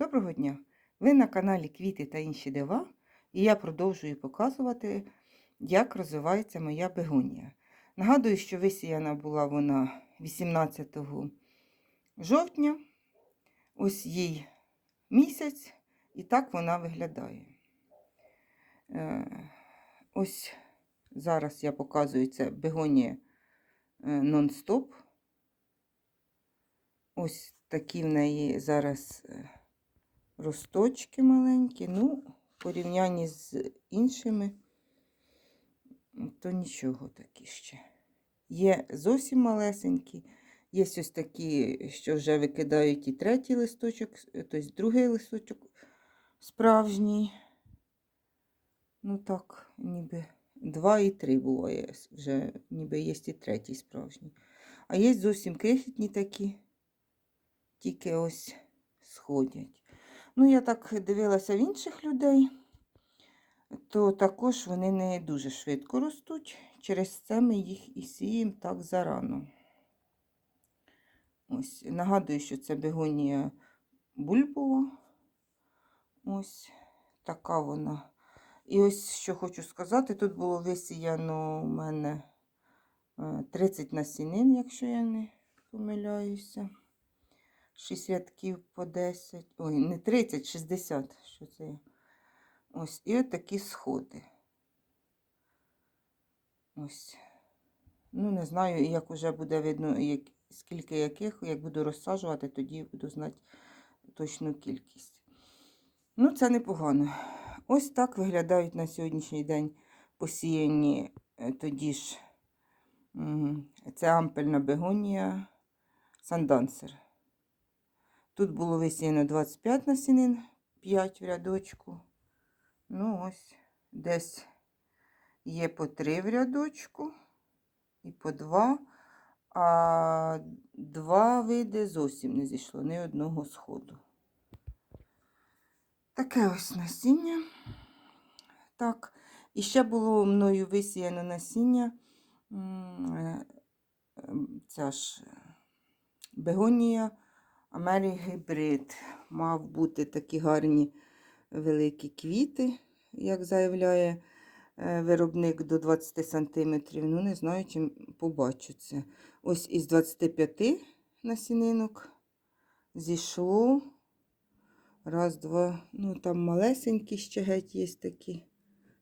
Доброго дня! Ви на каналі Квіти та інші дива, і я продовжую показувати, як розвивається моя бегонія. Нагадую, що висіяна була вона 18 жовтня, ось їй місяць, і так вона виглядає. Е, Ось зараз я показую це бегонія е, нон-стоп. Ось такі в неї зараз е, росточки маленькі. Ну, в порівнянні з іншими, то нічого такі ще. Є зовсім малесенькі, є ось такі, що вже викидають і третій листочок, тобто другий листочок справжній. Ну так, ніби два і три буває, вже ніби є і третій справжній. А є зовсім крихітні такі тільки ось сходять. Ну, я так дивилася в інших людей, то також вони не дуже швидко ростуть. Через це ми їх і сіємо так зарано. Ось, нагадую, що це бегонія бульбова. Ось така вона. І ось що хочу сказати: тут було висіяно у мене 30 насінин, якщо я не помиляюся. 6 рядків по 10. Ой, не 30, 60. Що це? я? Ось, і от такі сходи. Ось. Ну, не знаю, як вже буде видно, як, скільки яких, як буду розсаджувати, тоді буду знати точну кількість. Ну, це непогано. Ось так виглядають на сьогоднішній день посіяні е, тоді ж. Це ампельна бегонія сандансер. Тут було висіяно 25 насінин, 5 в рядочку. Ну, ось десь є по 3 в рядочку і по 2, а два види зовсім не зійшло, ні одного сходу. Таке ось насіння. Так, і ще було мною висіяно насіння. е, Ця ж бегонія. Америгібрид. Мав бути такі гарні великі квіти, як заявляє е, виробник до 20 см. Ну, не знаю, чим побачу це. Ось із 25 насінинок зійшло. Раз, два. Ну, там малесенькі ще геть є такі.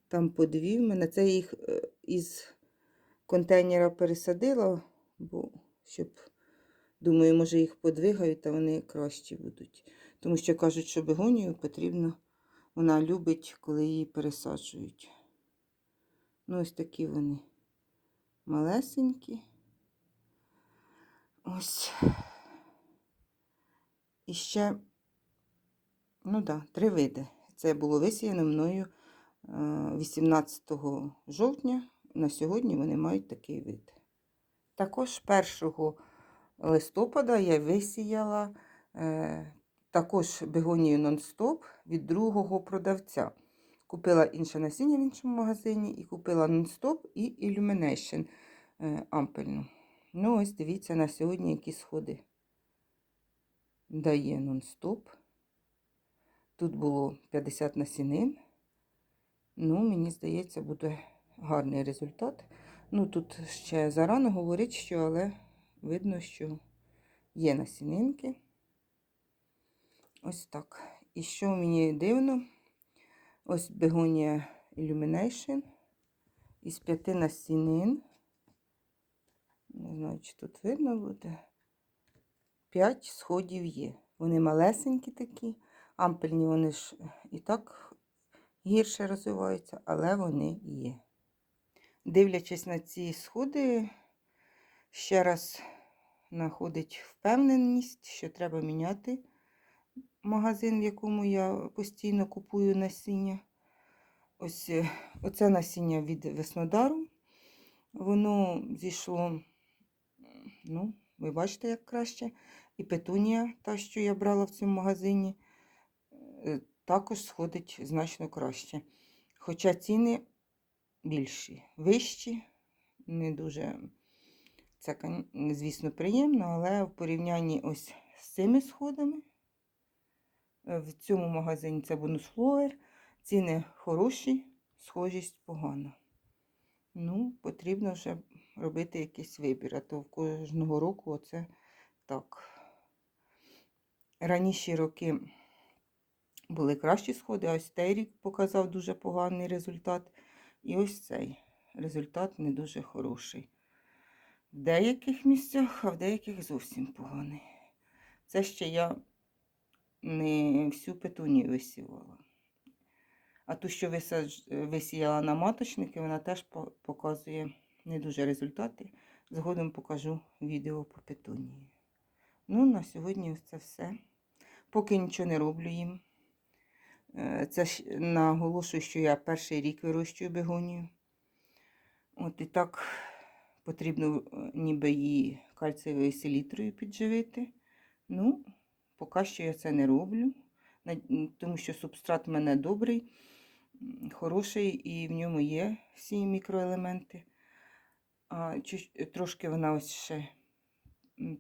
Там по дві. В мене це їх е, із контейнера пересадила, бо щоб. Думаю, може їх подвигають, та вони кращі будуть. Тому що кажуть, що бегонію потрібно, вона любить, коли її пересаджують. Ну, ось такі вони малесенькі. Ось. І ще, ну да, три види. Це було висіяно мною 18 жовтня. На сьогодні вони мають такий вид. Також 1 листопада я висіяла е, також бегонію нон-стоп від другого продавця. Купила інше насіння в іншому магазині і купила нон-стоп і Illumination е, ампельну. Ну, ось дивіться на сьогодні, які сходи дає нон-стоп. Тут було 50 насінин. Ну, мені здається, буде гарний результат. Ну, тут ще зарано говорить, що, але видно, що є насінинки. Ось так. І що мені дивно, ось бегонія Illumination із п'яти насінин. Не знаю, чи тут видно буде. П'ять сходів є. Вони малесенькі такі, ампельні вони ж і так гірше розвиваються, але вони є. Дивлячись на ці сходи, ще раз знаходить впевненість, що треба міняти магазин, в якому я постійно купую насіння. Ось е, оце насіння від Веснодару. Воно зійшло, ну, ви бачите, як краще. І петунія, та, що я брала в цьому магазині, е, також сходить значно краще. Хоча ціни більші, вищі, не дуже це, звісно, приємно, але в порівнянні ось з цими сходами Е, В цьому магазині це бонусфлоер. Ціни хороші, схожість погана. Ну, потрібно вже робити якийсь вибір, а то в кожного року оце так. Раніші роки були кращі сходи, а ось цей рік показав дуже поганий результат. І ось цей результат не дуже хороший. В деяких місцях, а в деяких зовсім поганий. Це ще я не всю петунію висівала. А ту, що висіяла на маточники, вона теж показує не дуже результати. Згодом покажу відео по петунії. Ну, на сьогодні це все. Поки нічого не роблю їм. Е, Це наголошую, що я перший рік вирощую бегонію. От і так потрібно е, ніби її кальцієвою селітрою підживити. Ну, поки що я це не роблю, тому що субстрат в мене добрий, хороший, і в ньому є всі мікроелементи. А чуть- трошки вона ось ще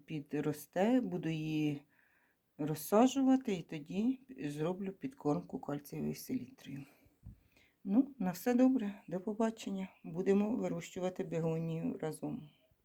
підросте, буду її розсаджувати і тоді зроблю підкормку кальцієвою селітрою. Ну, на все добре, до побачення. Будемо вирощувати бігонію разом.